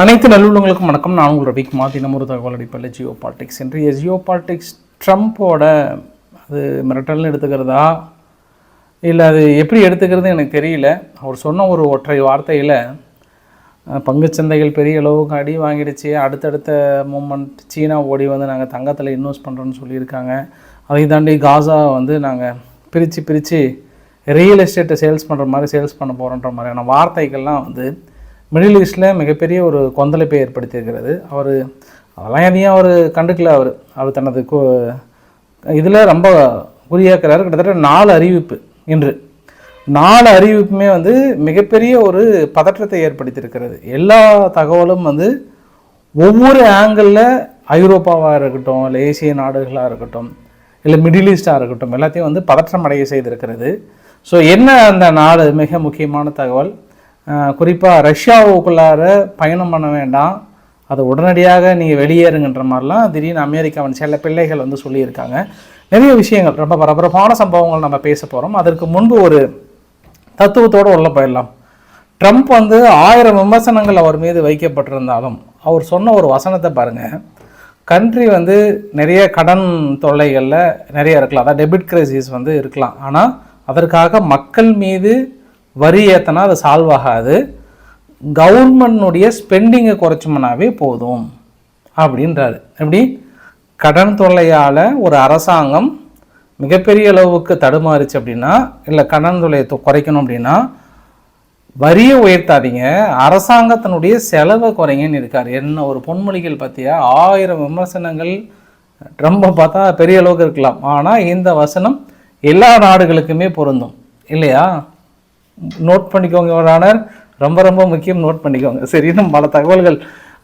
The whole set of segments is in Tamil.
அனைத்து நல்லுள்ளங்களுக்கும் வணக்கம். நான் உங்கள் ரவிக்குமார் தினமொரு ஒரு தகவல் அடிப்படையில் ஜியோ பாலிடிக்ஸ். இன்றைய ஜியோ பாலிடிக்ஸ் ட்ரம்ப்போட அது மிரட்டல்னு எடுத்துக்கிறதா? இல்லை அது எப்படி எடுத்துக்கிறது எனக்கு தெரியல. அவர் சொன்ன ஒரு ஒற்றை வார்த்தையில் பங்குச்சந்தைகள் பெரிய அளவுக்கு அடி வாங்கிடுச்சு. அடுத்தடுத்த மூமெண்ட் சீனா ஓடி வந்து நாங்கள் தங்கத்தில் இன்வெஸ்ட் பண்ணுறோன்னு சொல்லியிருக்காங்க. அதை தாண்டி காசா வந்து நாங்கள் பிரித்து பிரித்து ரியல் எஸ்டேட்டை சேல்ஸ் பண்ணுற மாதிரி சேல்ஸ் பண்ண போகிறோன்ற மாதிரியான வார்த்தைகள்லாம் வந்து மிடில் ஈஸ்டில் மிகப்பெரிய ஒரு கொந்தளிப்பை ஏற்படுத்தியிருக்கிறது. அவர் அதெல்லாம் எதையும் அவர் கண்டுக்கல அவர். அவர் தனது இதில் ரொம்ப குறியாக்குறாரு. கிட்டத்தட்ட நாலு அறிவிப்பு இன்று. நாலு அறிவிப்புமே வந்து மிகப்பெரிய ஒரு பதற்றத்தை ஏற்படுத்தியிருக்கிறது. எல்லா தகவலும் வந்து ஒவ்வொரு ஆங்கிளில் ஐரோப்பாவாக இருக்கட்டும் இல்லை ஏசிய நாடுகளாக இருக்கட்டும் இல்லை மிடில் ஈஸ்டாக இருக்கட்டும் எல்லாத்தையும் வந்து பதற்றம் அடைய செய்திருக்கிறது. ஸோ என்ன அந்த நாடு மிக முக்கியமான தகவல்? குறிப்பாக ரஷ்யாவுக்குள்ளார பயணம் பண்ண வேண்டாம். அது உடனடியாக நீங்கள் வெளியேறுங்கன்ற மாதிரிலாம் திடீர்னு அமெரிக்காவின் சில பிள்ளைகள் வந்து சொல்லியிருக்காங்க. நிறைய விஷயங்கள் ரொம்ப பரபரப்பான சம்பவங்கள் நம்ம பேச போகிறோம் அதற்கு முன்பு ஒரு தத்துவத்தோடு உள்ள போயிடலாம். ட்ரம்ப் வந்து ஆயிரம் விமர்சனங்கள் அவர் மீது வைக்கப்பட்டிருந்தாலும் அவர் சொன்ன ஒரு வசனத்தை பாருங்கள் கண்ட்ரி வந்து நிறைய கடன் தொல்லைகளில் நிறைய இருக்கலாம். அதாவது டெபிட் கிரைசிஸ் வந்து இருக்கலாம். ஆனால் அதற்காக மக்கள் மீது வரி ஏற்றினா அது சால்வ் ஆகாது. கவர்மெண்ட்னுடைய ஸ்பெண்டிங்கை குறைச்சோம்னாவே போதும். அப்படின்றாரு. எப்படி? கடன் தொல்லையால் ஒரு அரசாங்கம் மிகப்பெரிய அளவுக்கு தடுமாறுச்சு அப்படின்னா இல்லை கடன் தொல்லையை குறைக்கணும் அப்படின்னா வரியை உயர்த்தாதீங்க. அரசாங்கத்தினுடைய செலவை குறைங்கன்னு இருக்கார். என்ன ஒரு பொன்மொழிகள் பற்றியா ஆயிரம் விமர்சனங்கள். ரொம்ப பார்த்தா பெரிய அளவுக்கு இருக்கலாம். ஆனால் இந்த வசனம் எல்லா நாடுகளுக்குமே பொருந்தும். இல்லையா? நோட் பண்ணிக்கோங்க ஒரு ஆனர் ரொம்ப ரொம்ப முக்கியம் நோட் பண்ணிக்கோங்க. சரி இன்னும் பல தகவல்கள்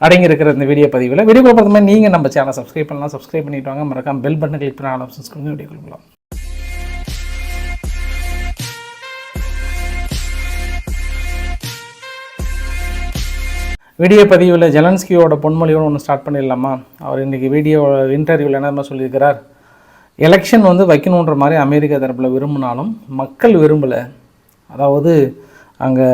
அடங்கியிருக்கிற இந்த வீடியோ பதிவில். வீடியோ பார்த்த மாதிரி நீங்கள் நம்ம சேனலை சப்ஸ்கிரைப் பண்ணலாம். சப்ஸ்கிரைப் பண்ணிட்டு வாங்க. மறக்காம பெல் பட்டன் கிளிக் பண்ண ஆப்ஷன்ஸ் கொடுங்க. வீடியோ கொடுக்கலாம் வீடியோ பதிவில் ஜெலன்ஸ்கியோட பொன்மொழியோடு ஒன்று ஸ்டார்ட் பண்ணிடலாமா? அவர் இன்றைக்கி வீடியோ இன்டர்வியூவில் என்ன சொல்லியிருக்கிறார்? எலெக்ஷன் வந்து வைக்கணுன்ற மாதிரி அமெரிக்கா தரப்பில் விரும்பினாலும் மக்கள் விரும்பலை. அதாவது அங்கே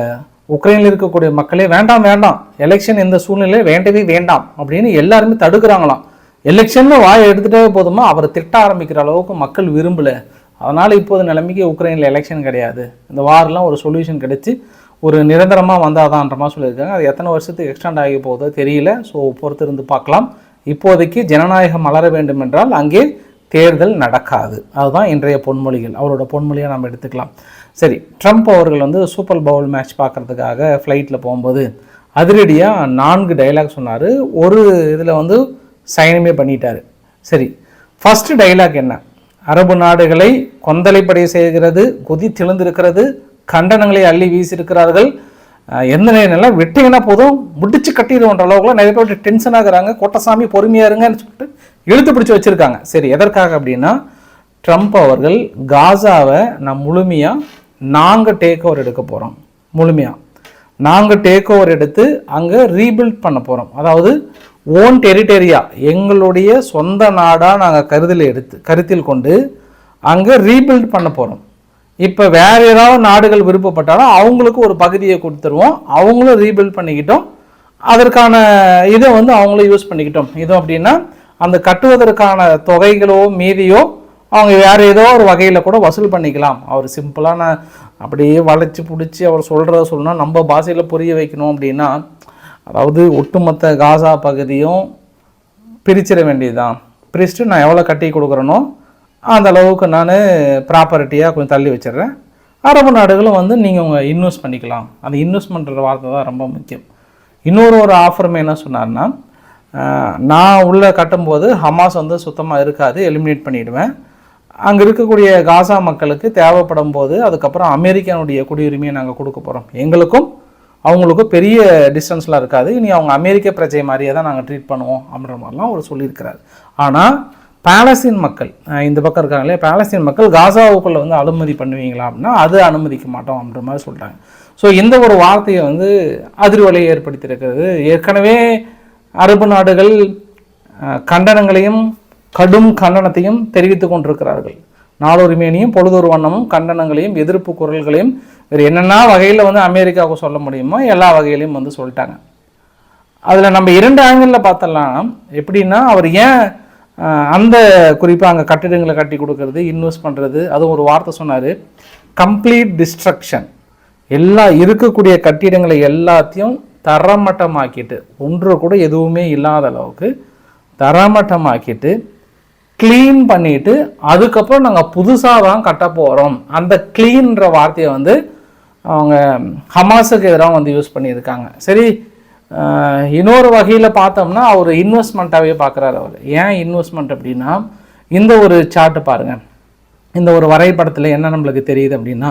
உக்ரைனில் இருக்கக்கூடிய மக்களே வேண்டாம் வேண்டாம். எலெக்ஷன் இந்த சூழ்நிலையில் வேண்டவே வேண்டாம். அப்படின்னு எல்லாருமே தடுக்கிறாங்களாம். எலெக்ஷன் வாயை எடுத்துகிட்டே போதுமா? அவரை திட்ட ஆரம்பிக்கிற அளவுக்கு மக்கள் விரும்பலை. அதனால் இப்போது நிலைமைக்கு உக்ரைனில் எலெக்ஷன் கிடையாது. இந்த வாரெலாம் ஒரு சொல்யூஷன் கிடைச்சி ஒரு நிரந்தரமாக வந்தாதான்ற மாதிரி சொல்லியிருக்காங்க. அது எத்தனை வருஷத்துக்கு எக்ஸ்டெண்ட் ஆகி போதோ தெரியல. ஸோ பொறுத்து இருந்து பார்க்கலாம். இப்போதைக்கு ஜனநாயகம் மலர வேண்டும் என்றால் அங்கே தேர்தல் நடக்காது. அதுதான் இன்றைய பொன்மொழிகள். அவரோட பொன்மொழியை நம்ம எடுத்துக்கலாம். சரி ட்ரம்ப் அவர்கள் வந்து சூப்பர் பவுல் மேட்ச் பார்க்கறதுக்காக ஃப்ளைட்டில் போகும்போது அதிரடியாக நான்கு டைலாக் சொன்னார். ஒரு இதில் வந்து சைனமே பண்ணிட்டார். சரி ஃபஸ்ட்டு டைலாக் என்ன? அரபு நாடுகளை கொந்தளிப்படை செய்கிறது கொதி திழந்திருக்கிறது கண்டனங்களை அள்ளி வீசியிருக்கிறார்கள். எந்த நேரம் விட்டிங்கன்னா போதும் முடிச்சு கட்டிடுவோன்ற அளவுக்குலாம் நிறைய பேர் டென்ஷன் ஆகுறாங்க. கோட்டசாமி பொறுமையாக இருங்கன்னு சொல்லிட்டு இழுத்து பிடிச்சி வச்சிருக்காங்க. சரி எதற்காக அப்படின்னா ட்ரம்ப் அவர்கள் காசாவை நான் முழுமையாக நாங்கள் டேக் ஓவர் எடுக்க போகிறோம் முழுமையாக நாங்கள் டேக் ஓவர் எடுத்து அங்கே ரீபில்ட் பண்ண போகிறோம் அதாவது ஓன் டெரிட்டரியா எங்களுடைய சொந்த நாடாக நாங்கள் கருதில் எடுத்து கருத்தில் கொண்டு அங்கே ரீபில்ட் பண்ண போகிறோம் இப்போ வேறு ஏதாவது நாடுகள் விருப்பப்பட்டாலும் அவங்களுக்கு ஒரு பகுதியை கொடுத்துருவோம். அவங்களும் ரீபில்ட் பண்ணிக்கிட்டோம். அதற்கான இதை வந்து அவங்களும் யூஸ் பண்ணிக்கிட்டோம். இது அப்படின்னா அந்த கட்டுவதற்கான தொகைகளோ மீதியோ அவங்க வேறு ஏதோ ஒரு வகையில் கூட வசூல் பண்ணிக்கலாம். அவர் சிம்பிளான அப்படியே வளைச்சி பிடிச்சி அவர் சொல்கிறத சொல்லணும் நம்ம பாஷையில் புரிய வைக்கணும் அப்படின்னா அதாவது ஒட்டுமொத்த காசா பகுதியும் பிரிச்சிட வேண்டியதுதான். பிரிச்சுட்டு நான் எவ்வளோ கட்டி கொடுக்குறேனோ அந்த அளவுக்கு நான் ப்ராப்பர்ட்டியாக கொஞ்சம் தள்ளி வச்சிடுறேன். அரபு நாடுகளும் வந்து நீங்கள் உங்கள் இன்வெஸ்ட் பண்ணிக்கலாம். அந்த இன்வெஸ்ட்மெண்ட்ற வார்த்தை தான் ரொம்ப முக்கியம். இன்னொரு ஒரு ஆஃபருமே என்ன சொன்னார்னா நான் உள்ளே கட்டும்போது ஹமாஸ் வந்து சுத்தமாக இருக்காது எலிமினேட் பண்ணிவிடுவேன் அங்கே இருக்கக்கூடிய காசா மக்களுக்கு தேவைப்படும் போது அதுக்கப்புறம் அமெரிக்கானுடைய குடியுரிமையை நாங்கள் கொடுக்க போகிறோம் எங்களுக்கும் அவங்களுக்கும் பெரிய டிஸ்டன்ஸ்லாம் இருக்காது. இனி அவங்க அமெரிக்க பிரஜை மாதிரியே தான் நாங்கள் ட்ரீட் பண்ணுவோம் அப்படின்ற மாதிரிலாம் அவர் சொல்லியிருக்கிறார். ஆனால் பேலஸ்தீன் மக்கள் இந்த பக்கம் இருக்காங்களே பேலஸ்தீன் மக்கள் காசாவுக்குள்ளே வந்து அனுமதி பண்ணுவீங்களா அப்படின்னா அது அனுமதிக்க மாட்டோம் அப்படின்ற மாதிரி சொல்கிறாங்க ஸோ இந்த ஒரு வார்த்தையை வந்து அதிர்வலையை ஏற்படுத்தியிருக்கிறது. ஏற்கனவே அரபு நாடுகள் கண்டனங்களையும் கடும் கண்டனத்தையும் தெரிவித்துக் கொண்டிருக்கிறார்கள். நாளொரு மேனியும் பொழுதொரு வண்ணமும் கண்டனங்களையும் எதிர்ப்பு குரல்களையும் வேறு என்னென்ன வகையில் வந்து அமெரிக்காவுக்கு சொல்ல முடியுமோ எல்லா வகையிலையும் வந்து சொல்லிட்டாங்க. அதில் நம்ம இரண்டு ஆங்கிளில் பார்த்தலாம். எப்படின்னா அவர் ஏன் அந்த குறிப்பாக அங்கே கட்டிடங்களை கட்டி கொடுக்கறது இன்வெஸ்ட் பண்ணுறது அதுவும் ஒரு வார்த்தை சொன்னார். கம்ப்ளீட் டிஸ்ட்ரக்ஷன் எல்லா இருக்கக்கூடிய கட்டிடங்களை எல்லாத்தையும் தரமட்டமாக்கிட்டு ஒன்று கூட எதுவுமே இல்லாத அளவுக்கு தரமட்டமாக்கிட்டு க்ளீன் பண்ணிவிட்டு அதுக்கப்புறம் நாங்கள் புதுசாக தான் கட்ட போகிறோம் அந்த க்ளீன்ற வார்த்தையை வந்து அவங்க ஹமாஸுக்கு எதிராக வந்து யூஸ் பண்ணியிருக்காங்க. சரி இன்னொரு வகையில் பார்த்தோம்னா அவர் இன்வெஸ்ட்மெண்ட்டாகவே பார்க்குறாரு அவர். ஏன் இன்வெஸ்ட்மெண்ட் அப்படின்னா இந்த ஒரு சார்ட்டு பாருங்கள் இந்த ஒரு வரைபடத்தில் என்ன நம்மளுக்கு தெரியுது அப்படின்னா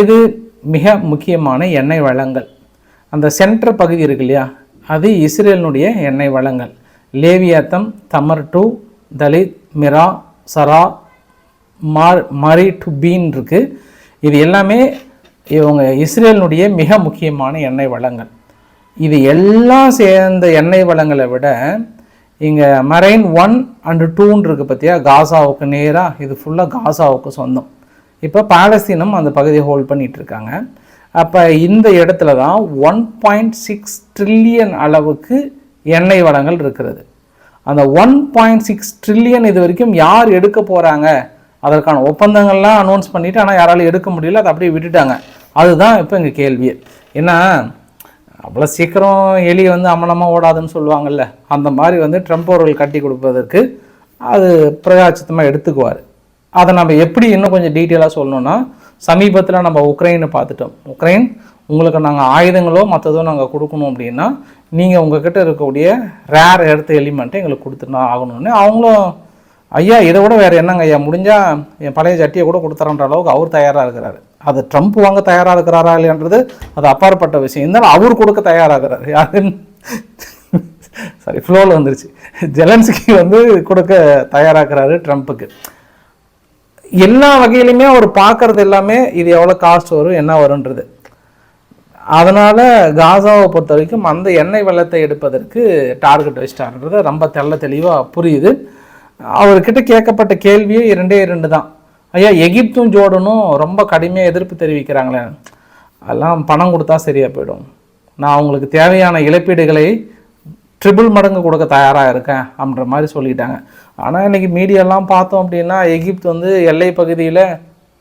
இது மிக முக்கியமான எண்ணெய் வளங்கள். அந்த சென்டர் பகுதி இருக்கு இல்லையா? அது இஸ்ரேலினுடைய எண்ணெய் வளங்கள். லேவியாத்தம் தமர் டூ தலித் மிரா சரா மார் மரி டு பீன் இருக்குது இது எல்லாமே இவங்க இஸ்ரேலினுடைய மிக முக்கியமான எண்ணெய் வளங்கள். இது எல்லாம் சேர்ந்த எண்ணெய் வளங்களை விட இங்கே மரைன் ஒன் அண்டு டூன்னு இருக்குது பார்த்தியா காசாவுக்கு நேராக இது ஃபுல்லாக காசாவுக்கு சொந்தம். இப்போ பாலஸ்தீனம் அந்த பகுதியை ஹோல்ட் பண்ணிகிட்ருக்காங்க அப்போ இந்த இடத்துல தான் ஒன் பாயிண்ட் சிக்ஸ் ட்ரில்லியன் அளவுக்கு எண்ணெய் வளங்கள் இருக்கிறது. அந்த ஒன் பாயிண்ட் சிக்ஸ் ட்ரில்லியன் இது வரைக்கும் யார் எடுக்க போகிறாங்க அதற்கான ஒப்பந்தங்கள்லாம் அனௌன்ஸ் பண்ணிவிட்டு ஆனால் யாராலும் எடுக்க முடியல அதை அப்படியே விட்டுட்டாங்க. அதுதான் இப்போ எங்கள் கேள்வியே ஏன்னா அவ்வளோ சீக்கிரம் எலி வந்து அமலமாக ஓடாதுன்னு சொல்லுவாங்கள்ல அந்த மாதிரி வந்து ட்ரம்ப் அவர்கள் கட்டி கொடுப்பதற்கு அது பிரகாச்சித்தமாக எடுத்துக்குவார். அதை நம்ம எப்படி இன்னும் கொஞ்சம் டீட்டெயிலாக சொல்லணும்னா சமீபத்தில் நம்ம உக்ரைனை பார்த்துட்டோம். உக்ரைன் உங்களுக்கு நாங்கள் ஆயுதங்களோ மற்றதோ நாங்கள் கொடுக்கணும் அப்படின்னா நீங்கள் உங்ககிட்ட இருக்கக்கூடிய ரேர் எடுத்த எலிமெண்ட்டை எங்களுக்கு கொடுத்துனா ஆகணும்னு அவங்களும் ஐயா இதை விட வேறு என்னங்க ஐயா முடிஞ்சால் என் பழைய சட்டியை கூட கொடுத்துறன்ற அளவுக்கு அவர் தயாராக இருக்கிறாரு. அது ட்ரம்ப் வாங்க தயாராக இருக்கிறாரா இல்லைன்றது அது அப்பாற்பட்ட விஷயம். இருந்தாலும் அவர் கொடுக்க தயாராகிறார் யாருன்னு சாரி ஃப்ளோவில் வந்துருச்சு. ஜெலன்ஸ்கி வந்து கொடுக்க தயாராகிறாரு ட்ரம்ப்புக்கு எல்லா வகையிலுமே அவர் பார்க்கறது எல்லாமே இது எவ்வளோ காஸ்ட் வரும் என்ன வரும்ன்றது. அதனால் காசாவை பொறுத்த வரைக்கும் அந்த எண்ணெய் வெள்ளத்தை எடுப்பதற்கு டார்கெட் வச்சிட்டாருன்றது ரொம்ப தெள்ள தெளிவாக புரியுது. அவர்கிட்ட கேட்கப்பட்ட கேள்வியே இரண்டே இரண்டு தான். ஐயா எகிப்தும் ஜோர்டனும் ரொம்ப கடுமையாக எதிர்ப்பு தெரிவிக்கிறாங்களே. அதெல்லாம் பணம் கொடுத்தா சரியாக போயிடும். நான் அவங்களுக்கு தேவையான இழப்பீடுகளை ட்ரிபிள் மடங்கு கொடுக்க தயாராக இருக்கேன் அப்படின்ற மாதிரி சொல்லிட்டாங்க. ஆனால் இன்றைக்கி மீடியாலாம் பார்த்தோம் அப்படின்னா எகிப்து வந்து எல்லை பகுதியில்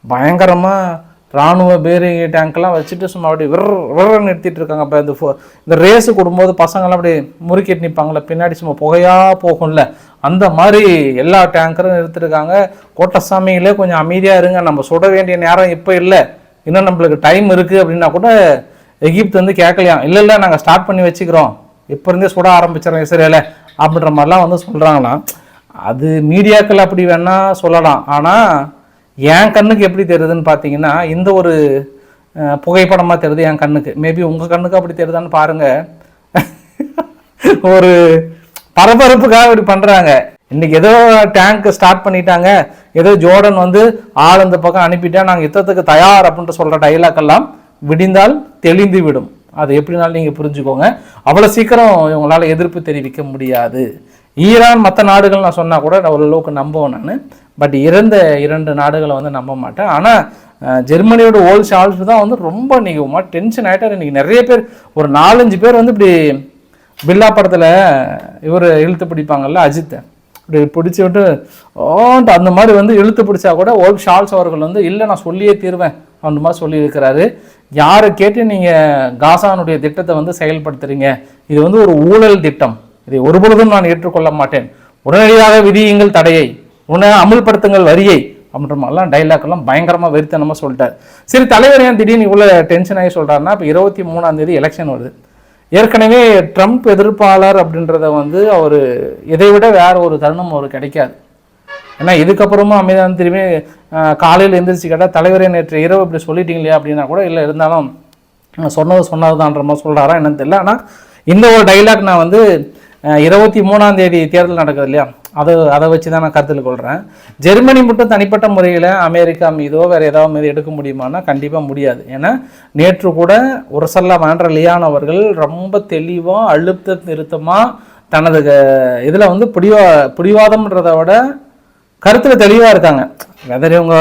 பயங்கரமாக இராணுவ பேரிங் டேங்க்லாம் வச்சுட்டு சும்மா அப்படி விர விர நிறுத்திட்டு இருக்காங்க. இப்போ இந்த ஃபோ- இந்த ரேஸு கொடுக்கும்போது பசங்களாம் அப்படி முறுக்கிட்டு நிற்பாங்களே பின்னாடி சும்மா புகையாக போகும்ல. அந்த மாதிரி எல்லா டேங்கரும் நிறுத்திருக்காங்க. கோட்டசாமிகளே கொஞ்சம் அமைதியாக இருங்க. நம்ம சுட வேண்டிய நேரம் இப்போ இல்லை. இன்னும் நம்மளுக்கு டைம் இருக்குது அப்படின்னா கூட எகிப்து வந்து கேட்கலையாம். இல்லை இல்லை நாங்கள் ஸ்டார்ட் பண்ணி வச்சுக்கிறோம். இப்போ இருந்தே சுட ஆரம்பிச்சிடறோம் இஸ்ரேலை அப்படின்ற மாதிரிலாம் வந்து சொல்கிறாங்கன்னா அது மீடியாக்கள் அப்படி வேணால் சொல்லலாம். ஆனால் என் கண்ணுக்கு எப்படி தெரியுதுன்னு பார்த்தீங்கன்னா இந்த ஒரு புகைப்படமாக தெரியுது என் கண்ணுக்கு. மேபி உங்கள் கண்ணுக்கு அப்படி தெரியுதான்னு பாருங்கள் ஒரு பரபரப்புக்காக இப்படி பண்ணுறாங்க இன்னைக்கு ஏதோ டேங்க் ஸ்டார்ட் பண்ணிட்டாங்க. ஏதோ ஜோர்டன் வந்து ஆள் இந்த பக்கம் அனுப்பிட்டா நாங்கள் யுத்தத்துக்கு தயார் அப்படின்ட்டு சொல்கிற டைலாக் எல்லாம் விடிந்தால் தெளிந்து விடும். அது எப்படினாலும் நீங்கள் புரிஞ்சுக்கோங்க. அவ்வளோ சீக்கிரம் இவங்களால் எதிர்ப்பு தெரிவிக்க முடியாது. ஈரான் மற்ற நாடுகள் நான் சொன்னால் கூட நான் ஓரளவுக்கு நம்புவேன் நான். பட் இறந்த இரண்டு நாடுகளை வந்து நம்ப மாட்டேன். ஆனால் ஜெர்மனியோட ஓல்ட் ஷால்ஸ் தான் வந்து ரொம்ப நீங்கள் டென்ஷன் ஆகிட்டார் இன்னைக்கு நிறைய பேர் ஒரு நாலஞ்சு பேர் வந்து இப்படி பில்லா படத்தில் இவர் இழுத்து பிடிப்பாங்கல்ல அஜித்தை. இப்படி பிடிச்சி விட்டு ஓன்ட்டு அந்த மாதிரி வந்து இழுத்து பிடிச்சா கூட ஓல்ட் ஷால்ஸ் அவர்கள் வந்து இல்லை நான் சொல்லியே தீர்வேன். அந்த மாதிரி சொல்லியிருக்கிறாரு. யாரை கேட்டு நீங்கள் காசானுடைய திட்டத்தை வந்து செயல்படுத்துறீங்க? இது வந்து ஒரு ஊழல் திட்டம். இதை ஒருபொழுதும் நான் ஏற்றுக்கொள்ள மாட்டேன். உடனடியாக விதியுங்கள் தடையை. உடனே அமுல்படுத்துங்கள் வரியை. அப்படின்ற மாதிரிலாம் டைலாக்லாம் பயங்கரமாக வெறித்தனமாக சொல்லிட்டார். சரி தலைவர் ஏன் திடீர்னு இவ்வளோ டென்ஷன் ஆகி சொல்கிறாருன்னா இப்போ இருபத்தி மூணாம் தேதி எலெக்ஷன் வருது. ஏற்கனவே ட்ரம்ப் எதிர்ப்பாளர் அப்படின்றத வந்து அவர் இதை விட வேற ஒரு தருணம் அவர் கிடைக்காது. ஏன்னா இதுக்கப்புறமும் அமைதான் திரும்பி காலையில் எழுந்திரிச்சு கேட்டால் தலைவரே நேற்று இரவு இப்படி சொல்லிட்டீங்களே அப்படின்னா கூட இல்லை இருந்தாலும் சொன்னது சொன்னதுதான்ற மாதிரி சொல்கிறாரா என்னன்னு தெரியல. ஆனால் இந்த ஒரு டைலாக் நான் வந்து இருபத்தி மூணாம் தேதி தேர்தல் நடக்குது இல்லையா? அதை அதை வச்சு தான் நான் கருத்தில் கொள்கிறேன் ஜெர்மனி மட்டும் தனிப்பட்ட முறையில் அமெரிக்கா மீதோ வேறு ஏதாவது மீது எடுக்க முடியுமானா கண்டிப்பாக முடியாது. ஏன்னா நேற்று கூட உரசல்லா வேண்ட லியானவர்கள் ரொம்ப தெளிவாக அழுத்த நிறுத்தமாக தனது இதில் வந்து புடிவா பிடிவாதம்ன்றத விட கருத்தில் தெளிவாக இருக்காங்க. வெதர் இவங்க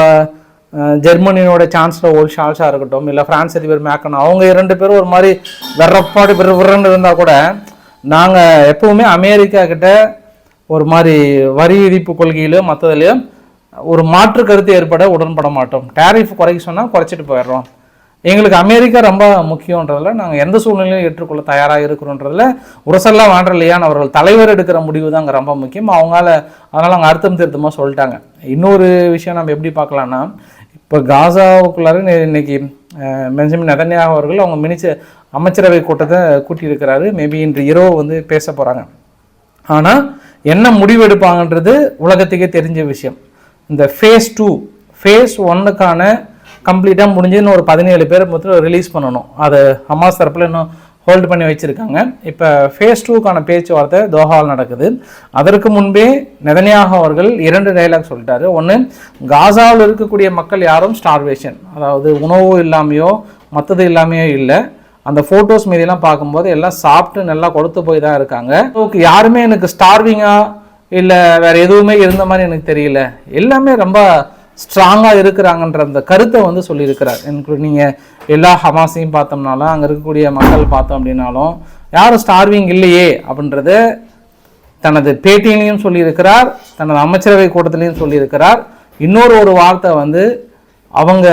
ஜெர்மனியோட சான்ஸ்லர் ஓல் ஷால்ஸாக இருக்கட்டும் இல்லை பிரான்ஸ் அதிபர் மேக்கன் அவங்க இரண்டு பேரும் ஒரு மாதிரி வெறப்பாடு விறுவிறுன்னு இருந்தால் கூட நாங்கள் எப்பவுமே அமெரிக்கா கிட்ட ஒரு மாதிரி வரி விதிப்பு கொள்கையிலோ மற்றதுலையும் ஒரு மாற்று கருத்து ஏற்பட உடன்பட மாட்டோம். டேரிஃப் குறைக்க சொன்னால் குறைச்சிட்டு போயிடுறோம். எங்களுக்கு அமெரிக்கா ரொம்ப முக்கியன்றதில் நாங்கள் எந்த சூழ்நிலையும் ஏற்றுக்கொள்ள தயாராக இருக்கிறோன்றதில் உரசெல்லாம் வாண்டர்லியான் இல்லையான்னு அவர்கள் தலைவர் எடுக்கிற முடிவு தான் அங்கே ரொம்ப முக்கியம். அவங்களால அதனால் அவங்க அர்த்தம் திருத்தமாக சொல்லிட்டாங்க. இன்னொரு விஷயம் நம்ம எப்படி பார்க்கலான்னா இப்போ காசாவுக்குள்ளார இன்னைக்கு மென்ஜமி பெஞ்சமின் அவர்கள் அவங்க மினிச்ச அமைச்சரவை கூட்டத்தை கூட்டியிருக்கிறாரு. மேபி இன்று இரவு வந்து பேச போகிறாங்க ஆனால் என்ன முடிவெடுப்பாங்கன்றது உலகத்துக்கே தெரிஞ்ச விஷயம். இந்த ஃபேஸ் டூ ஃபேஸ் ஒன்னுக்கான கம்ப்ளீட்டாக முடிஞ்சுன்னு ஒரு பதினேழு பேர் மொத்தம் ரிலீஸ் பண்ணணும். அதை ஹமாஸ் தரப்பில் இன்னும் ஹோல்டு பண்ணி வச்சுருக்காங்க. இப்போ ஃபேஸ் டூக்கான பேச்சுவார்த்தை தோஹாவில் நடக்குது. அதற்கு முன்பே நெதனியாக அவர்கள் இரண்டு டைலாக் சொல்லிட்டாரு. ஒன்று காசாவில் இருக்கக்கூடிய மக்கள் யாரும் ஸ்டார்வேஷன் அதாவது உணவு இல்லாமையோ மற்றது இல்லாமையோ இல்லை. அந்த ஃபோட்டோஸ் மீதியெல்லாம் பார்க்கும்போது எல்லாம் சாப்பிட்டு நல்லா கொடுத்து போய் தான் இருக்காங்க. ஓகே யாருமே எனக்கு ஸ்டார்விங்காக இல்லை வேறு எதுவுமே இருந்த மாதிரி எனக்கு தெரியல. எல்லாமே ரொம்ப ஸ்ட்ராங்காக இருக்கிறாங்கன்ற அந்த கருத்தை வந்து சொல்லியிருக்கிறார். இன்க்ளூட் நீங்கள் எல்லா ஹமாஸையும் பார்த்தோம்னாலும் அங்கே இருக்கக்கூடிய மக்கள் பார்த்தோம் அப்படின்னாலும் யாரும் ஸ்டார்விங் இல்லையே அப்படின்றத தனது பேட்டியிலையும் சொல்லியிருக்கிறார் தனது அமைச்சரவை கூட்டத்திலையும் சொல்லியிருக்கிறார். இன்னொரு ஒரு வார்த்தை வந்து அவங்க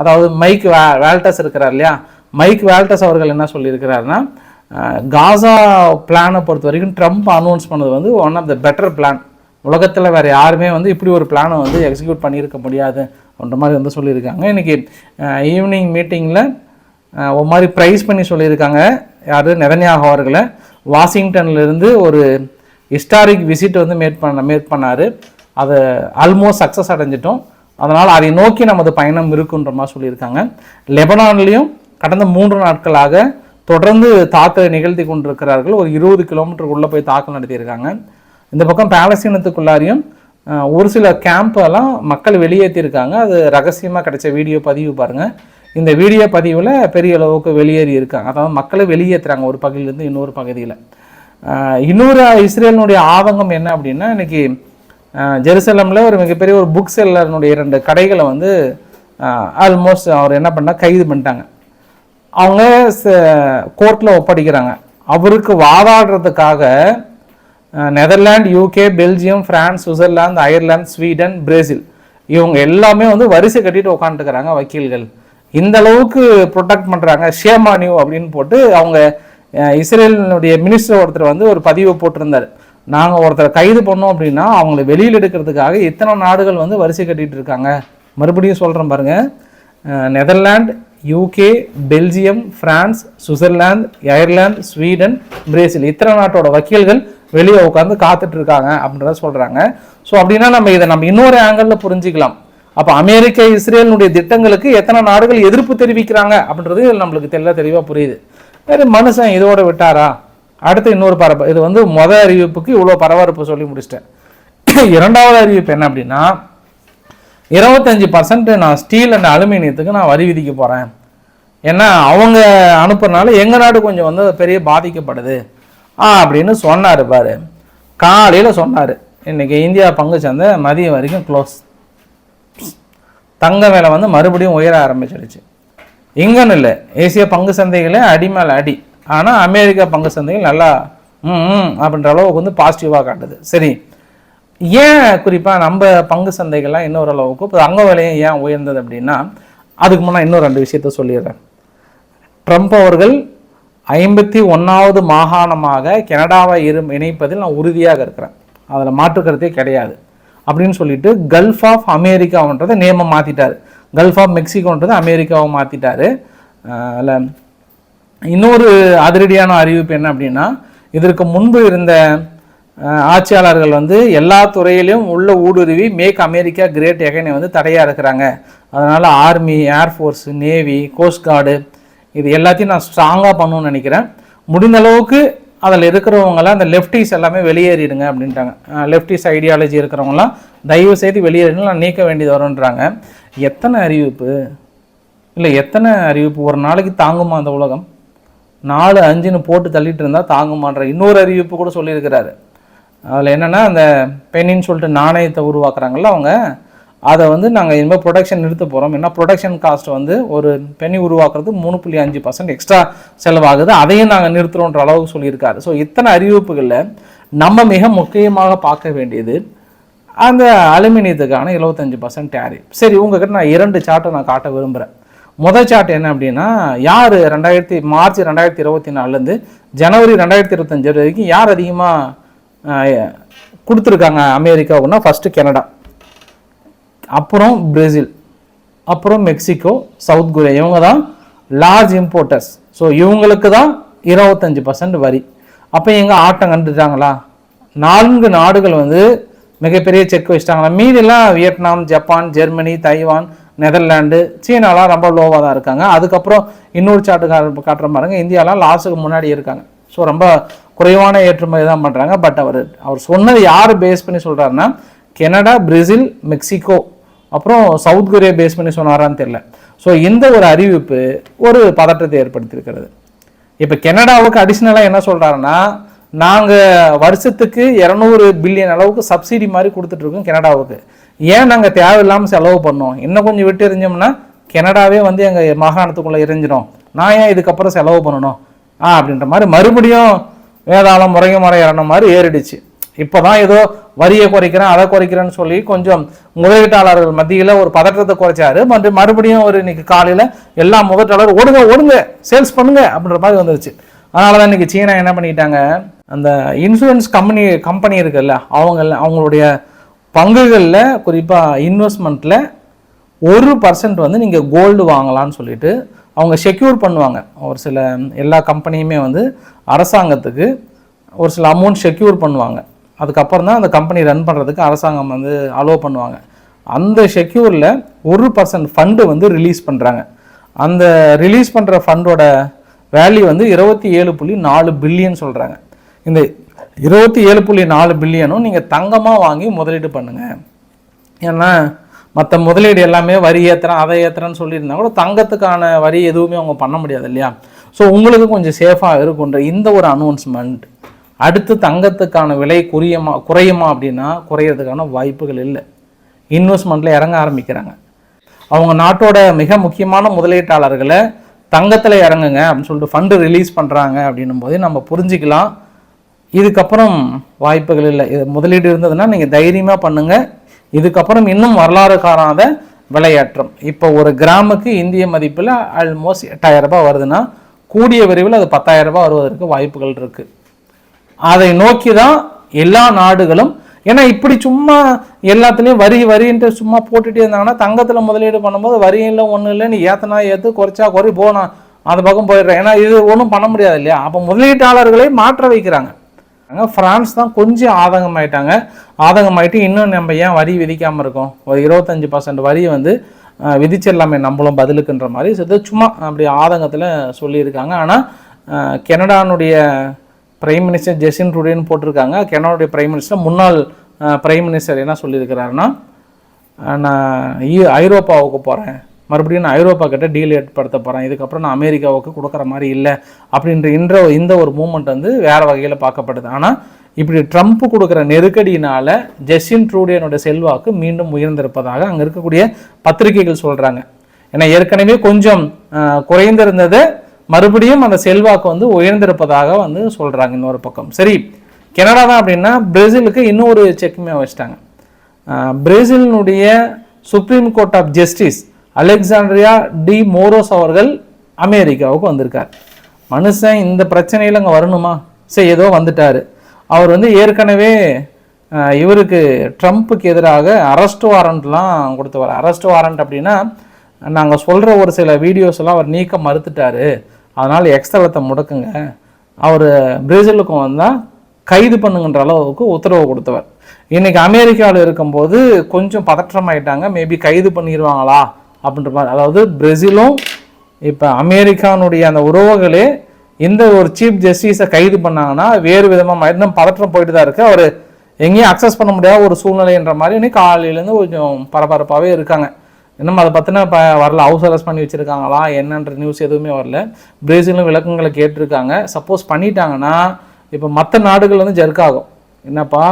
அதாவது மைக் வே வேல்டஸ் இருக்கிறார் இல்லையா? மைக் வேல்டஸ் அவர்கள் என்ன சொல்லியிருக்கிறாருன்னா காசா பிளானை பொறுத்த வரைக்கும் ட்ரம்ப் அனௌன்ஸ் பண்ணது வந்து one of the better plan உலகத்தில் வேறு யாருமே வந்து இப்படி ஒரு பிளானை வந்து எக்ஸிக்யூட் பண்ணியிருக்க முடியாது அப்படின்ற மாதிரி வந்து சொல்லியிருக்காங்க. இன்றைக்கி ஈவினிங் மீட்டிங்கில் ஒரு மாதிரி ப்ரைஸ் பண்ணி சொல்லியிருக்காங்க. யார்? நெதன்யாகு அவர்களை. வாஷிங்டன்லேருந்து ஒரு ஹிஸ்டாரிக் விசிட் வந்து மேட் பண்ண மேட் பண்ணார். அதை ஆல்மோஸ்ட் சக்ஸஸ் அடைஞ்சிட்டோம். அதனால் அதை நோக்கி நமது பயணம் இருக்குன்ற மாதிரி சொல்லியிருக்காங்க. லெபனான்லேயும் கடந்த மூன்று நாட்களாக தொடர்ந்து தாக்கலை நிகழ்த்தி கொண்டிருக்கிறார்கள். ஒரு இருபது கிலோமீட்டருக்குள்ளே போய் தாக்கல் நடத்தியிருக்காங்க. இந்த பக்கம் பாலஸ்தீனத்துக்குள்ளாரையும் ஒரு சில கேம்ப் எல்லாம் மக்கள் வெளியேற்றிருக்காங்க அது ரகசியமாக கிடைச்ச வீடியோ பதிவு பாருங்கள் இந்த வீடியோ பதிவில் பெரிய அளவுக்கு வெளியேறி இருக்காங்க. அதாவது மக்களை வெளியேற்றுறாங்க ஒரு பகுதியிலேருந்து இன்னொரு பகுதியில். இன்னொரு இஸ்ரேலினுடைய ஆதங்கம் என்ன அப்படின்னா இன்றைக்கி ஜெருசலமில் ஒரு மிகப்பெரிய ஒரு புக் செல்லர்னுடைய இரண்டு கடைகளை வந்து ஆல்மோஸ்ட் அவர் என்ன பண்ணால் கைது பண்ணிட்டாங்க. அவங்க கோர்ட்டில் ஒப்படைக்கிறாங்க. அவருக்கு வாதாடுறதுக்காக Netherland UK Belgium France Switzerland Ireland Sweden Brazil. இவங்க எல்லாமே வந்து வரிசை கட்டிட்டு உட்காந்துருக்கிறாங்க வக்கீல்கள். இந்த அளவுக்கு ப்ரொடெக்ட் பண்ணுறாங்க ஷேமானியூ அப்படின்னு போட்டு அவங்க இஸ்ரேலினுடைய மினிஸ்டர் ஒருத்தர் வந்து ஒரு பதிவு போட்டிருந்தார். நாங்கள் ஒருத்தரை கைது பண்ணோம் அப்படின்னா அவங்கள வெளியில் எடுக்கிறதுக்காக இத்தனை நாடுகள் வந்து வரிசை கட்டிட்டு இருக்காங்க. மறுபடியும் சொல்கிறேன் பாருங்கள் Netherland UK Belgium France Switzerland Ireland Sweden Brazil இத்தனை நாட்டோட வக்கீல்கள் வெளியே உட்காந்து காத்துட்டு இருக்காங்க அப்படின்றத சொல்கிறாங்க ஸோ அப்படின்னா நம்ம இதை நம்ம இன்னொரு ஆங்கிளில் புரிஞ்சிக்கலாம். அப்போ அமெரிக்க இஸ்ரேலினுடைய திட்டங்களுக்கு எத்தனை நாடுகள் எதிர்ப்பு தெரிவிக்கிறாங்க அப்படின்றது இதுல நம்மளுக்கு தெல்ல தெளிவாக புரியுது. வேறு மனுஷன் இதோட விட்டாரா? அடுத்து இன்னொரு பரப இது வந்து முத அறிவிப்புக்கு இவ்வளோ பரபரப்பு சொல்லி முடிச்சிட்டேன். இரண்டாவது அறிவிப்பு என்ன அப்படின்னா இருபத்தஞ்சி பர்சன்ட் நான் ஸ்டீல் அண்ட் அலுமினியத்துக்கு நான் வரி விதிக்க போகிறேன் ஏன்னா அவங்க அனுப்புறனால எங்கள் நாடு கொஞ்சம் வந்து பெரிய பாதிக்கப்படுது. ஆ அப்படின்னு சொன்னார் பாரு. காலையில் சொன்னார். இன்றைக்கி இந்தியா பங்கு சந்தை மதியம் வரைக்கும் க்ளோஸ் தங்க விலை வந்து மறுபடியும் உயர ஆரம்பிச்சிடுச்சு. இங்கன்னு இல்லை. ஏசிய பங்கு சந்தைகளே அடி மேலே அடி. ஆனால் அமெரிக்கா பங்கு சந்தைகள் நல்லா ம் ம் அப்படின்ற அளவுக்கு வந்து பாசிட்டிவாக காட்டுது. சரி. ஏன் குறிப்பாக நம்ம பங்கு சந்தைகள்லாம் இன்னொரு அளவுக்கு இப்போ தங்க விலையும் ஏன் உயர்ந்தது அப்படின்னா அதுக்கு முன்னாடி இன்னும் ரெண்டு விஷயத்த சொல்லிடுறேன். ட்ரம்ப் அவர்கள் ஐம்பத்தி ஒன்றாவது மாகாணமாக கனடாவை இரு இணைப்பதில் நான் உறுதியாக இருக்கிறேன். அதில் மாற்றுக்கருத்தே கிடையாது. அப்படின்னு சொல்லிட்டு கல்ஃப் ஆஃப் அமெரிக்கான்றதை நேமம் மாற்றிட்டார் கல்ஃப் ஆஃப் மெக்சிகோன்றதை அமெரிக்காவை மாற்றிட்டாரு அதில் இன்னொரு அதிரடியான அறிவிப்பு என்ன அப்படின்னா இதற்கு முன்பு இருந்த ஆட்சியாளர்கள் வந்து எல்லா துறையிலையும் உள்ள ஊடுருவி மேக் அமெரிக்கா கிரேட் எகனை வந்து தடையாக இருக்கிறாங்க. அதனால் army air force navy coast guard இது எல்லாத்தையும் நான் ஸ்ட்ராங்காக பண்ணணும்னு நினைக்கிறேன். முடிந்த அளவுக்கு அதில் இருக்கிறவங்களாம் அந்த லெஃப்டிஸ் எல்லாமே வெளியேறிடுங்க அப்படின்ட்டாங்க. லெஃப்டிஸ் ஐடியாலஜி இருக்கிறவங்களாம் தயவு செய்து வெளியேறினா நான் நீக்க வேண்டியது வரும்ன்றாங்க. எத்தனை அறிவிப்பு? இல்லை எத்தனை அறிவிப்பு? ஒரு நாளைக்கு தாங்குமா அந்த உலகம்? நாலு அஞ்சுன்னு போட்டு தள்ளிட்டு இருந்தால் தாங்குமான்ற இன்னொரு அறிவிப்பு கூட சொல்லியிருக்கிறாரு. அதில் என்னென்னா அந்த பெண்ணின்னு சொல்லிட்டு நாணயத்தை உருவாக்குறாங்கல்ல அவங்க அதை வந்து நாங்கள் இனிமேல் ப்ரொடக்ஷன் நிறுத்த போகிறோம் ஏன்னா ப்ரொடக்ஷன் காஸ்ட் வந்து ஒரு பெனி உருவாக்குறது மூணு புள்ளி அஞ்சு பர்சன்ட் எக்ஸ்ட்ரா செலவாகுது. அதையும் நாங்கள் நிறுத்துகிறோன்ற அளவுக்கு சொல்லியிருக்காரு. ஸோ இத்தனை அறிவிப்புகளில் நம்ம மிக முக்கியமாக பார்க்க வேண்டியது அந்த அலுமினியத்துக்கான 75% பர்சன்ட் டேரிஃப் சரி உங்ககிட்ட நான் இரண்டு சார்ட்டை நான் காட்ட விரும்புகிறேன் முதல் சார்ட் என்ன அப்படின்னா யார் ரெண்டாயிரத்தி மார்ச் ரெண்டாயிரத்தி இருபத்தி நாலுலேருந்து ஜனவரி ரெண்டாயிரத்தி இருபத்தஞ்சு வரைக்கும் யார் அதிகமாக கொடுத்துருக்காங்க அமெரிக்காவுக்குன்னா ஃபஸ்ட்டு கனடா. அப்புறம் பிரேசில் அப்புறம் மெக்சிகோ சவுத் கொரியா. இவங்க தான் லார்ஜ் இம்போர்ட்டர்ஸ் ஸோ இவங்களுக்கு தான் இருபத்தஞ்சி பர்சன்ட் வரி. அப்போ எங்கே ஆட்டம் கண்டுட்டாங்களா? நான்கு நாடுகள் வந்து மிகப்பெரிய செக் வச்சிட்டாங்களா? மீதிலாம் Vietnam Japan Germany Taiwan Netherland சீனாலாம் ரொம்ப லோவாக தான் இருக்காங்க. அதுக்கப்புறம் இன்னொரு சாட்டு காட்டுற பாருங்க. இந்தியாலாம் லாஸ்ட்டுக்கு முன்னாடி இருக்காங்க. ஸோ ரொம்ப குறைவான ஏற்றுமதி தான் பண்ணுறாங்க பட் அவர் அவர் சொன்னது யார் பேஸ் பண்ணி சொல்கிறாருன்னா கெனடா பிரேசில் மெக்சிகோ. அப்புறம் சவுத் கொரியா பேஸ் பண்ணி சொன்னாரான்னு தெரியல. ஸோ இந்த ஒரு அறிவிப்பு ஒரு பதற்றத்தை ஏற்படுத்தியிருக்கிறது. இப்போ கனடாவுக்கு அடிஷ்னலாக என்ன சொல்கிறாருன்னா நாங்கள் வருஷத்துக்கு இரநூறு பில்லியன் அளவுக்கு சப்சிடி மாதிரி கொடுத்துட்ருக்கோம் கனடாவுக்கு. ஏன் நாங்கள் தேவையில்லாமல் செலவு பண்ணோம்? இன்னும் கொஞ்சம் விட்டு எரிஞ்சோம்னா கனடாவே வந்து எங்கள் மாகாணத்துக்குள்ளே எரிஞ்சிடும். நான் ஏன் இதுக்கப்புறம் செலவு பண்ணணும்? ஆ அப்படின்ற மாதிரி மறுபடியும் வேதாளம் முறைய முறை இறன மாதிரி ஏறிடுச்சு. இப்போ தான் ஏதோ வரியை குறைக்கிறேன் அதை குறைக்கிறேன்னு சொல்லி கொஞ்சம் முதலீட்டாளர்கள் மத்தியில் ஒரு பதற்றத்தை குறைச்சாரு. மற்றும் மறுபடியும் ஒரு இன்னைக்கு காலையில் எல்லா முதலீட்டாளர் ஓடுங்க ஓடுங்க சேல்ஸ் பண்ணுங்க அப்படின்ற மாதிரி வந்துருச்சு. அதனால தான் இன்னைக்கு சீனா என்ன பண்ணிட்டாங்க? அந்த இன்சூரன்ஸ் கம்பெனி கம்பெனி இருக்குல்ல அவங்க அவங்களுடைய பங்குகளில் குறிப்பாக இன்வெஸ்ட்மெண்ட்டில் ஒரு பர்சன்ட் வந்து நீங்கள் கோல்டு வாங்கலாம்னு சொல்லிட்டு அவங்க செக்யூர் பண்ணுவாங்க. ஒரு சில எல்லா கம்பெனியுமே வந்து அரசாங்கத்துக்கு ஒரு சில அமௌண்ட் செக்யூர் பண்ணுவாங்க. அதுக்கப்புறம் தான் அந்த கம்பெனி ரன் பண்ணுறதுக்கு அரசாங்கம் வந்து அலோவ் பண்ணுவாங்க. அந்த செக்யூரில் ஒரு பர்சன்ட் ஃபண்டு வந்து ரிலீஸ் பண்ணுறாங்க அந்த ரிலீஸ் பண்ணுற ஃபண்டோட வேல்யூ வந்து இருபத்தி ஏழு புள்ளி நாலு பில்லியன் சொல்கிறாங்க இந்த இருபத்தி ஏழு புள்ளி நாலு பில்லியனும் நீங்கள் தங்கமாக வாங்கி முதலீடு பண்ணுங்கள் ஏன்னா மற்ற முதலீடு எல்லாமே வரி ஏற்றுறேன் அதை ஏற்றுறேன்னு சொல்லியிருந்தா கூட தங்கத்துக்கான வரி எதுவுமே அவங்க பண்ண முடியாது இல்லையா? ஸோ உங்களுக்கு கொஞ்சம் சேஃபாக இருக்குன்ற இந்த ஒரு அனௌன்ஸ்மெண்ட் அடுத்து தங்கத்துக்கான விலை குறையுமா குறையுமா அப்படின்னா குறையிறதுக்கான வாய்ப்புகள் இல்லை. இன்வெஸ்ட்மெண்ட்டில் இறங்க ஆரம்பிக்கிறாங்க. அவங்க நாட்டோட மிக முக்கியமான முதலீட்டாளர்களை தங்கத்தில் இறங்குங்க அப்படின்னு சொல்லிட்டு ஃபண்டு ரிலீஸ் பண்ணுறாங்க அப்படின்னும் போது நம்ம புரிஞ்சுக்கலாம். இதுக்கப்புறம் வாய்ப்புகள் இல்லை. இது முதலீடு இருந்ததுன்னா நீங்கள் தைரியமாக பண்ணுங்கள் இதுக்கப்புறம் இன்னும் வரலாறு காணாத விளையாட்டம் இப்போ ஒரு கிராமுக்கு இந்திய மதிப்பில் ஆல்மோஸ்ட் எட்டாயிரம் ரூபாய் வருதுன்னா கூடிய விரைவில் அது பத்தாயிரம் ரூபாய் வருவதற்கு வாய்ப்புகள் இருக்குது அதை நோக்கி தான் எல்லா நாடுகளும் ஏன்னா இப்படி சும்மா எல்லாத்துலேயும் வரி வரின்ட்டு சும்மா போட்டுட்டே இருந்தாங்கன்னா தங்கத்தில் முதலீடு பண்ணும்போது வரி இல்லை ஒன்றும் இல்லை நீ ஏத்தனா ஏற்று குறைச்சா குறை போனா அந்த பக்கம் போயிடுறேன். ஏன்னா இது ஒன்றும் பண்ண முடியாது இல்லையா? அப்போ முதலீட்டாளர்களை மாற்ற வைக்கிறாங்க. அங்கே ஃப்ரான்ஸ் தான் கொஞ்சம் ஆதங்கமாயிட்டாங்க. ஆதங்கமாயிட்டு இன்னும் நம்ம ஏன் வரி விதிக்காமல் இருக்கோம்? ஒரு இருபத்தஞ்சி பர்சன்ட் வரி வந்து விதிச்சிடலாமே நம்மளும் பதிலுக்குன்ற மாதிரி. சும்மா அப்படி ஆதங்கத்தில் சொல்லியிருக்காங்க. ஆனால் கெனடானுடைய பிரைம் மினிஸ்டர் ஜெசின் ருடேன்னு போட்டிருக்காங்க. கனடாவுடைய பிரைம் மினிஸ்டர் முன்னாள் பிரைம் மினிஸ்டர் என்ன சொல்லியிருக்கிறாருன்னா நான் ஐரோப்பாவுக்கு போகிறேன் மறுபடியும் நான் ஐரோப்பா கிட்ட டீல் ஏற்படுத்த போகிறேன் இதுக்கப்புறம் நான் அமெரிக்காவுக்கு கொடுக்குற மாதிரி இல்லை. அப்படின்ற இன்ற இந்த ஒரு மூமெண்ட் வந்து வேறு வகையில் பார்க்கப்படுது. ஆனால் இப்படி ட்ரம்ப் கொடுக்குற நெருக்கடியினால் ஜெஸ்டின் ட்ரூடியனோட செல்வாக்கு மீண்டும் உயர்ந்திருப்பதாக அங்கே இருக்கக்கூடிய பத்திரிகைகள் சொல்கிறாங்க ஏன்னா ஏற்கனவே கொஞ்சம் குறைந்திருந்தது. மறுபடியும் அந்த செல்வாக்கு வந்து உயர்ந்திருப்பதாக வந்து சொல்கிறாங்க இன்னொரு பக்கம். சரி கனடா தான் அப்படின்னா பிரேசிலுக்கு இன்னொரு செக்குமே வச்சிட்டாங்க. பிரேசிலினுடைய supreme court of justice Alexandre de Moraes அவர்கள் அமெரிக்காவுக்கு வந்திருக்கார். மனுஷன் இந்த பிரச்சனையில் அங்கே வரணுமா? சரி ஏதோ வந்துட்டார். அவர் வந்து ஏற்கனவே இவருக்கு ட்ரம்ப்புக்கு எதிராக அரெஸ்ட் வாரண்ட்லாம் கொடுத்தவர். அரெஸ்ட் வாரண்ட் அப்படின்னா நாங்கள் சொல்கிற ஒரு சில வீடியோஸ் எல்லாம் அவர் நீக்க மறுத்துட்டாரு. அதனால் எக்ஸ்தலத்தை முடக்குங்க. அவர் பிரேசிலுக்கும் வந்தால் கைது பண்ணுங்கன்ற அளவுக்கு உத்தரவு கொடுத்தவர். இன்றைக்கி அமெரிக்காவில் இருக்கும்போது கொஞ்சம் பதற்றமாயிட்டாங்க. மேபி கைது பண்ணிடுவாங்களா அப்படின்ற மாதிரி. அதாவது பிரேசிலும் இப்போ அமெரிக்கானுடைய அந்த உறவுகளே இந்த ஒரு சீஃப் ஜஸ்டிஸை கைது பண்ணாங்கன்னா வேறு விதமாக இன்னும் பதற்றம் போயிட்டு தான் இருக்குது அவர் எங்கேயும் அக்சஸ் பண்ண முடியாத ஒரு சூழ்நிலைன்ற மாதிரி இன்னைக்கு காலையிலேருந்து கொஞ்சம் பரபரப்பாகவே இருக்காங்க. இன்னும் அதை பற்றின இப்போ வரல. ஹவுஸ் அரெஸ்ட் பண்ணி வச்சுருக்காங்களா? என்னன்ற நியூஸ் எதுவுமே வரல. பிரேசிலும் விளக்கங்களை கேட்டிருக்காங்க. சப்போஸ் பண்ணிட்டாங்கன்னா இப்போ மற்ற நாடுகள் வந்து ஜெர்க்காகும் ஆகும். என்னப்பா?